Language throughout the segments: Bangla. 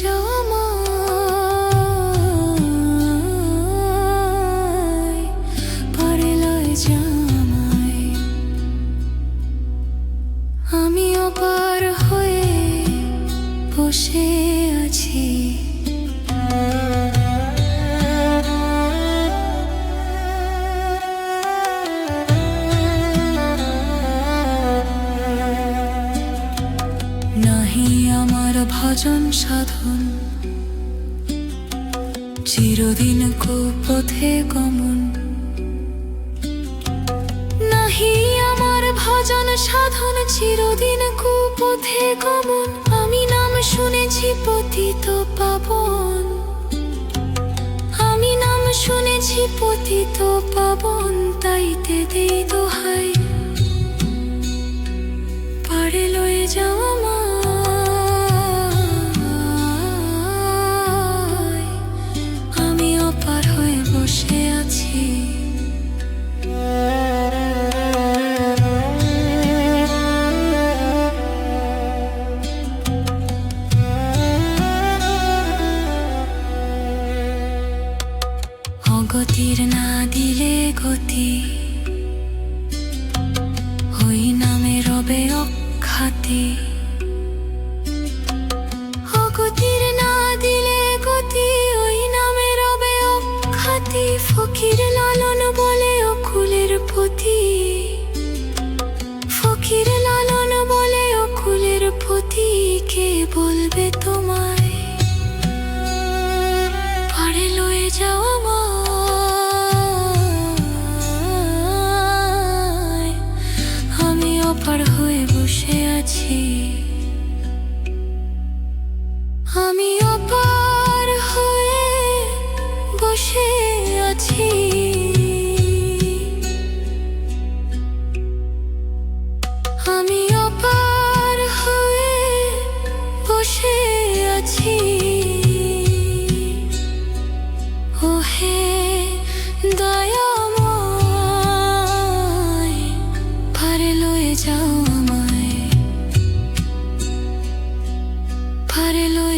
যাও পাড়ে লয়ে আমি অপার হয়ে বসে আছি। আমার ভজন সাধন। চিরদিন কুপথে গমন। নাহি আমার ভজন সাধন, চিরদিন কুপথে গমন। আমি নাম শুনেছি পতিত পাবন। আমি নাম শুনেছি পতিত পাবন, তাইতে দেই দোহাই। পারে লয়ে যাও ফকির লালন বলে অকুলের পতি ফকির লালন বলে অকুলের পতি কে বলবে তোমায়? পাড়ে লয়ে যাও আমায়। আমি অপার হয়ে বসে আছি। আমি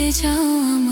你交。